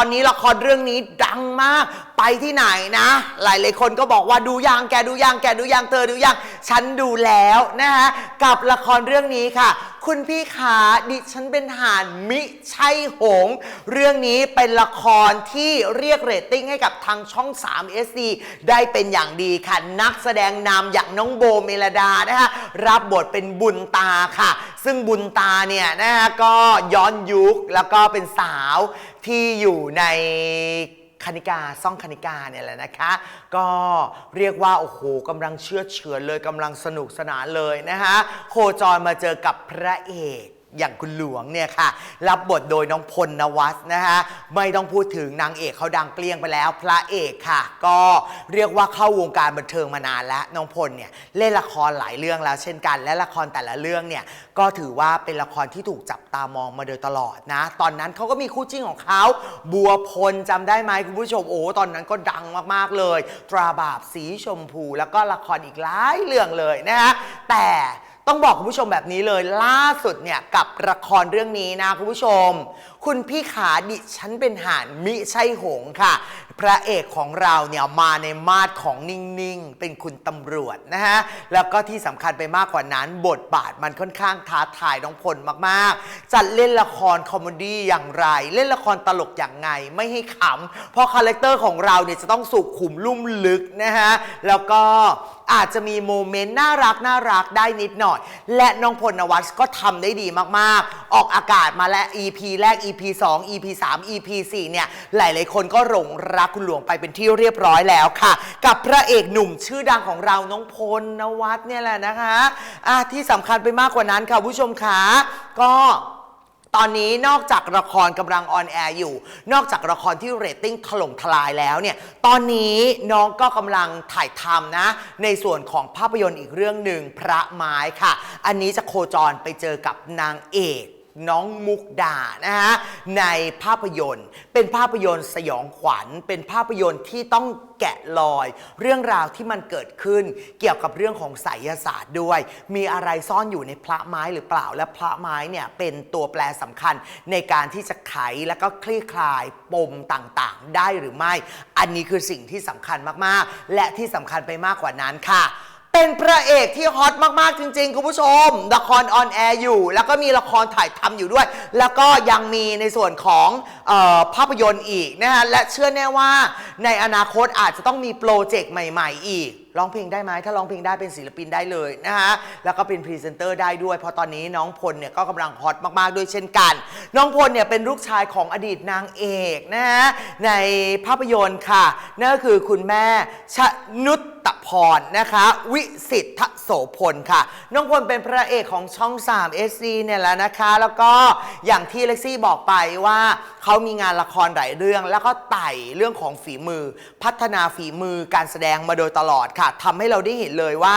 ตอนนี้ละครเรื่องนี้ดังมากไปที่ไหนนะ หลายหลายคนก็บอกว่าดูยังแกดูยังแกดูยังเธอดูยังฉันดูแล้วนะฮะกับละครเรื่องนี้ค่ะ คุณพี่ขาดิฉันเป็นหานมิใช่หงส์เรื่องนี้เป็นละครที่เรียกเรตติ้งให้กับทางช่อง 3 SD ได้เป็นอย่างดีค่ะ นักแสดงนำอย่างน้องโบเมลดานะคะรับบทเป็นบุญตาค่ะ ซึ่งบุญตาเนี่ยนะคะก็ย้อนยุคแล้วก็เป็นสาวที่อยู่ใน คณิกาซ่องคณิกาเนี่ยแหละนะคะ ก็เรียกว่า โอ้โหกำลังเชื่อเฉือนเลยกำลังสนุกสนานเลยนะคะโคจรมาเจอกับพระเอก อย่างคุณหลวงเนี่ยค่ะ รับบทโดยน้องพลนวัตนะคะไม่ต้องพูดถึงนางเอกเขาดังเกลี้ยงไปแล้ว พระเอกค่ะ ก็เรียกว่าเข้าวงการบันเทิงมานานแล้วน้องพลเนี่ยเล่นละครหลายเรื่องแล้วเช่นกัน และละครแต่ละเรื่องเนี่ยก็ถือว่าเป็นละครที่ถูกจับตามองมาโดยตลอดนะ ตอนนั้นเขาก็มีคู่จิ้นของเขาบัวพลจำได้ไหมคุณผู้ชมโอ้ตอนนั้นก็ดังมากๆเลย ตราบาปสีชมพู แล้วก็ละครอีกหลายเรื่องเลยนะฮะแต่ ต้องบอกคุณผู้ชมแบบนี้เลยล่าสุดเนี่ยกับละครเรื่องนี้นะคุณผู้ชม คุณพี่ขาดิฉันเป็นห่านมิใช่หงค่ะ พระเอกของเราเนี่ยมาในมาดของนิ่งๆ เป็นคุณตำรวจนะฮะ แล้วก็ที่สำคัญไปมากกว่านั้น บทบาทมันค่อนข้างท้าทายน้องพลมากๆจะเล่นละครคอมเมดี้อย่างไร เล่นละครตลกอย่างไงไม่ให้ขำเพราะคาแรคเตอร์ของเราเนี่ยจะต้องสุขุมลุ่มลึกนะฮะแล้วก็ อาจจะมีโมเมนต์น่ารักน่ารักได้นิดหน่อย และน้องพลนวัตก็ทำได้ดีมากๆ ออกอากาศมาแล้ว EP แรก EP 2 EP 3 EP 4 เนี่ย หลายๆ คนก็หลงรักคุณหลวงไปเป็นที่เรียบร้อยแล้วค่ะ กับพระเอกหนุ่มชื่อดังของเราน้องพลนวัตเนี่ยแหละนะคะะที่สำคัญไปมากกว่านั้นค่ะผู้ชมขาก็ ตอนนี้นอกจากละครกำลังออนแอร์อยู่ นอกจากละครที่เรตติ้งถล่มทลายแล้วเนี่ย ตอนนี้น้องก็กำลังถ่ายทำนะ ในส่วนของภาพยนตร์อีกเรื่องหนึ่งพระไม้ค่ะ อันนี้จะโคจรไปเจอกับนางเอก น้องมุกดานะฮะในภาพยนตร์ เป็นภาพยนตร์สยองขวัญ เป็นภาพยนตร์ที่ต้องแกะรอย เรื่องราวที่มันเกิดขึ้นเกี่ยวกับเรื่องของไสยศาสตร์ด้วย มีอะไรซ่อนอยู่ในพระไม้หรือเปล่า และพระไม้เนี่ยเป็นตัวแปรสำคัญในการที่จะไขแล้วก็คลี่คลายปมต่างๆ ได้หรือไม่ อันนี้คือสิ่งที่สำคัญมากๆ และที่สำคัญไปมากกว่านั้นค่ะ เป็นพระเอกที่ฮอตมาก ๆ จริง ๆ คุณผู้ชม ละครออนแอร์อยู่ แล้วก็มีละครถ่ายทำอยู่ด้วย แล้วก็ยังมีในส่วนของเออภาพยนตร์อีกนะฮะ และเชื่อแน่ว่าในอนาคตอาจจะต้องมีโปรเจกต์ใหม่ ๆ อีกร้องเพลงได้ไหมถ้าร้องเพลงได้เป็นศิลปินได้เลยนะฮะแล้วก็เป็นพรีเซนเตอร์ได้ด้วย เพราะตอนนี้น้องพลเนี่ยก็กำลังฮอตมากๆด้วยเช่นกัน น้องพลเนี่ยเป็นลูกชายของอดีตนางเอกนะฮะในภาพยนตร์ค่ะนั่นก็คือคุณแม่ชนุตตพรนะคะ วิสิทธโสพลค่ะ น้องพลเป็นพระเอกของช่อง 3 SC เนี่ยแหละนะคะ แล้วก็อย่างที่เล็กซี่บอกไปว่าเขามีงานละครหลายเรื่อง แล้วก็ไต่เรื่องของฝีมือ พัฒนาฝีมือการแสดงมาโดยตลอดค่ะทำให้เราได้เห็นเลยว่า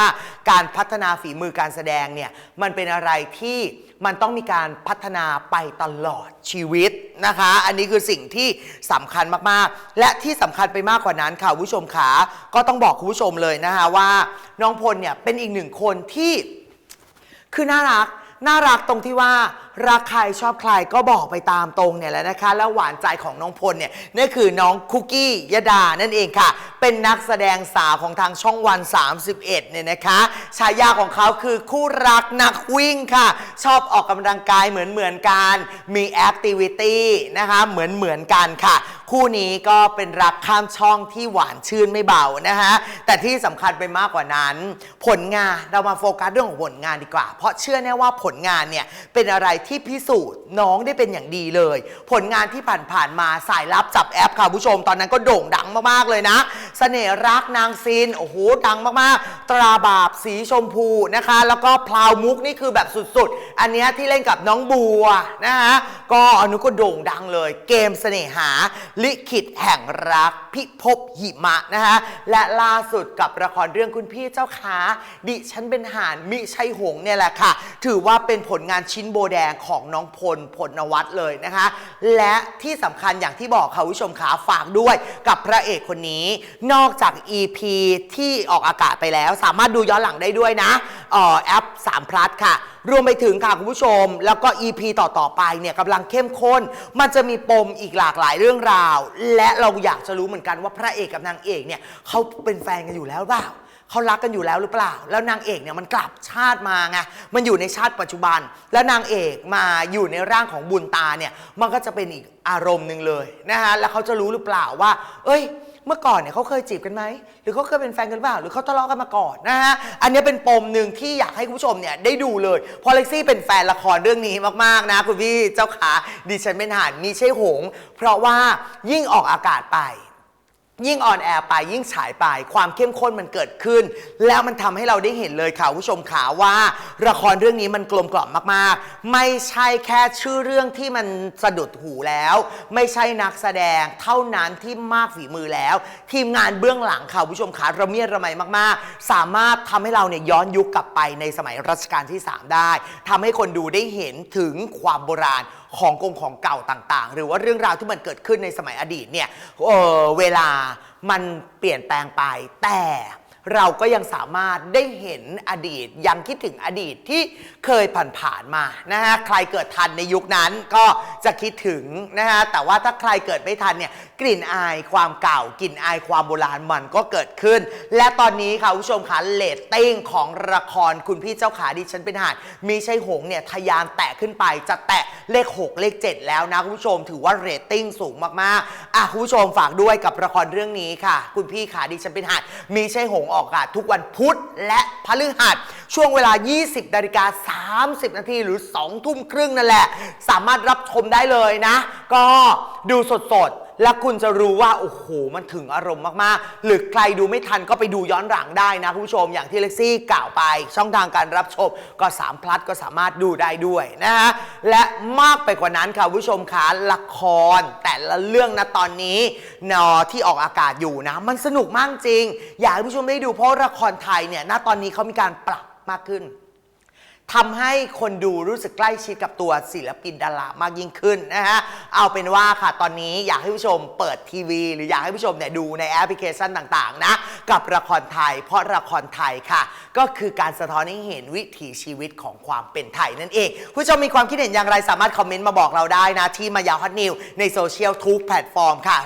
การพัฒนาฝีมือการแสดงเนี่ยมันเป็นอะไรที่มันต้องมีการพัฒนาไปตลอดชีวิตนะคะ อันนี้คือสิ่งที่สำคัญมากๆ และที่สำคัญไปมากกว่านั้นค่ะคุณผู้ชมขาก็ต้องบอกคุณผู้ชมเลยนะคะว่า น้องพลเนี่ยเป็นอีกหนึ่งคนที่คือน่ารักน่ารักตรงที่ว่า รักใครชอบใครก็บอกไปตามตรงเนี่ยแหละนะคะ แล้วหวานใจของน้องพลเนี่ยนั่นคือน้องคุกกี้ยดานั่นเองค่ะ เป็นนักแสดงสาวของทางช่องวัน 31เนี่ยนะคะฉายาของเขาคือคู่รักนักวิ่งค่ะ ชอบออกกำลังกายเหมือนเหมือนกันมีแอคทิวิตี้นะคะเหมือนเหมือนกันค่ะ คู่นี้ก็เป็นรักข้ามช่องที่หวานชื่นไม่เบานะคะแต่ที่สำคัญไปมากกว่านั้น ผลงานเรามาโฟกัสเรื่องของผลงานดีกว่า เพราะเชื่อแน่ว่าผลงานเนี่ยเป็นอะไรที่พิสูจน์น้องได้เป็นอย่างดีเลย ผลงานที่ผ่านๆมาสายลับจับแอปค่ะผู้ชม ตอนนั้นก็โด่งดังมากๆเลยนะ เสน่ห์รักนางซีนโอ้โหดังมากๆ ตราบาปสีชมพูนะคะ แล้วก็พลาวมุกนี่คือแบบสุดๆ อันเนี้ยที่เล่นกับน้องบัวนะคะก็อนนู้นก็โด่งดังเลย เกมเสน่หา ลิขิตแห่งรักพิภพหิมะนะคะและล่าสุดกับละครเรื่องคุณพี่เจ้าขาดิฉันเป็นห่านมิใช่หงเนี่ยแหละค่ะ ถือว่าเป็นผลงานชิ้นโบแดงงของน้องพลพลนวัตเลยนะคะ และที่สำคัญอย่างที่บอกค่ะคุณผู้ชมขาฝากด้วยกับพระเอกคนนี้นอกจาก EP ที่ออกอากาศไปแล้ว สามารถดูย้อนหลังได้ด้วยนะออแอป3 plus ค่ะ รวมไปถึงค่ะคุณผู้ชม แล้วก็ EP ต่อ ๆ ไปเนี่ยกำลังเข้มข้น มันจะมีปมอีกหลากหลายเรื่องราว และเราอยากจะรู้เหมือนกันว่าพระเอกกับนางเอกเนี่ยเขาเป็นแฟนกันอยู่แล้วหรือเปล่าเขารักกันอยู่แล้วหรือเปล่า แล้วนางเอกเนี่ยมันกลับชาติมาไง มันอยู่ในชาติปัจจุบัน แล้วนางเอกมาอยู่ในร่างของบุญตาเนี่ย มันก็จะเป็นอีกอารมณ์หนึ่งเลยนะฮะแล้วเขาจะรู้หรือเปล่าว่า เอ้ย เมื่อก่อนเนี่ยเขาเคยจีบกันไหม หรือเขาเคยเป็นแฟนกันหรือเปล่า หรือเขาทะเลาะกันมาก่อนนะฮะ อันนี้เป็นปมหนึ่งที่อยากให้คุณผู้ชมเนี่ยได้ดูเลย เพราะเล็กซี่เป็นแฟนละครเรื่องนี้มากๆนะคุณพี่เจ้าขาดิฉันเป็นห่านมีใช่หง เพราะว่ายิ่งออกอากาศไป ยิ่งอ่อนแอไปยิ่งฉายไป ความเข้มข้นมันเกิดขึ้น แล้วมันทำให้เราได้เห็นเลยค่ะคุณผู้ชมขาว่า ละครเรื่องนี้มันกลมกล่อมมากๆ ไม่ใช่แค่ชื่อเรื่องที่มันสะดุดหูแล้ว ไม่ใช่นักแสดงเท่านั้นที่มากฝีมือแล้ว ทีมงานเบื้องหลังค่ะคุณผู้ชมขาระเมียดระไมมากๆ สามารถทำให้เราเนี่ยย้อนยุคกลับไปในสมัยรัชกาลที่ 3 ได้ทำให้คนดูได้เห็นถึงความโบราณของกงของเก่าต่างๆ หรือว่าเรื่องราวที่มันเกิดขึ้นในสมัยอดีตเนี่ยเออเวลา มันเปลี่ยนแปลงไป แต่เราก็ยังสามารถได้เห็นอดีต ยังคิดถึงอดีตที่เคยผ่านๆมานะฮะใครเกิดทันในยุคนั้นก็จะคิดถึงนะฮะแต่ว่าถ้าใครเกิดไม่ทันเนี่ยกลิ่นอายความเก่ากลิ่นอายความโบราณมันก็เกิดขึ้น และตอนนี้ค่ะคุณผู้ชมคะเลตติ้งของละครคุณพี่เจ้าขาดิฉันเป็นหานมีใช่หงเนี่ยทะยานแตะขึ้นไปจะแตะ เลข 6 เลข 7 แล้วนะคุณผู้ชมถือว่าเรตติ้งสูงมากๆ อะคุณผู้ชมฝากด้วยกับละครเรื่องนี้ค่ะ คุณพี่ขาดิฉันเป็นหัดมีใช่หงออกอากาศทุกวันพุธและพฤหัส ช่วงเวลา 20นาฬิกา30 นาทีหรือ 2 ทุ่มครึ่งนั่นแหละ สามารถรับชมได้เลยนะ ก็ดูสดๆแล้วคุณจะรู้ว่า โอ้โห มันถึงอารมณ์มาก ๆ หรือใครดูไม่ทันก็ไปดูย้อนหลังได้นะคุณผู้ชมอย่างที่เล็กซี่กล่าวไป ช่องทางการรับชมก็3พลัดก็สามารถดูได้ด้วยนะฮะ และมากไปกว่านั้นค่ะผู้ชมคะละครแต่ละเรื่องนะตอนนี้นอที่ออกอากาศอยู่นะ มันสนุกมากจริง อยากให้ผู้ชมได้ดูเพราะละครไทยเนี่ยณตอนนี้เขามีการปรับมากขึ้น ทำให้คนดูรู้สึกใกล้ชิดกับตัวศิลปินดารามากยิ่งขึ้นนะฮะ เอาเป็นว่าค่ะตอนนี้อยากให้ผู้ชมเปิดทีวี หรืออยากให้ผู้ชมเนี่ยดูในแอปพลิเคชันต่างๆ นะ กับละครไทย เพราะละครไทยค่ะ ก็คือการสะท้อนให้เห็นวิถีชีวิตของความเป็นไทยนั่นเอง ผู้ชมมีความคิดเห็นอย่างไรสามารถคอมเมนต์มาบอกเราได้นะ ที่มายาฮอตนิวในโซเชียลทุกแพลตฟอร์มค่ะ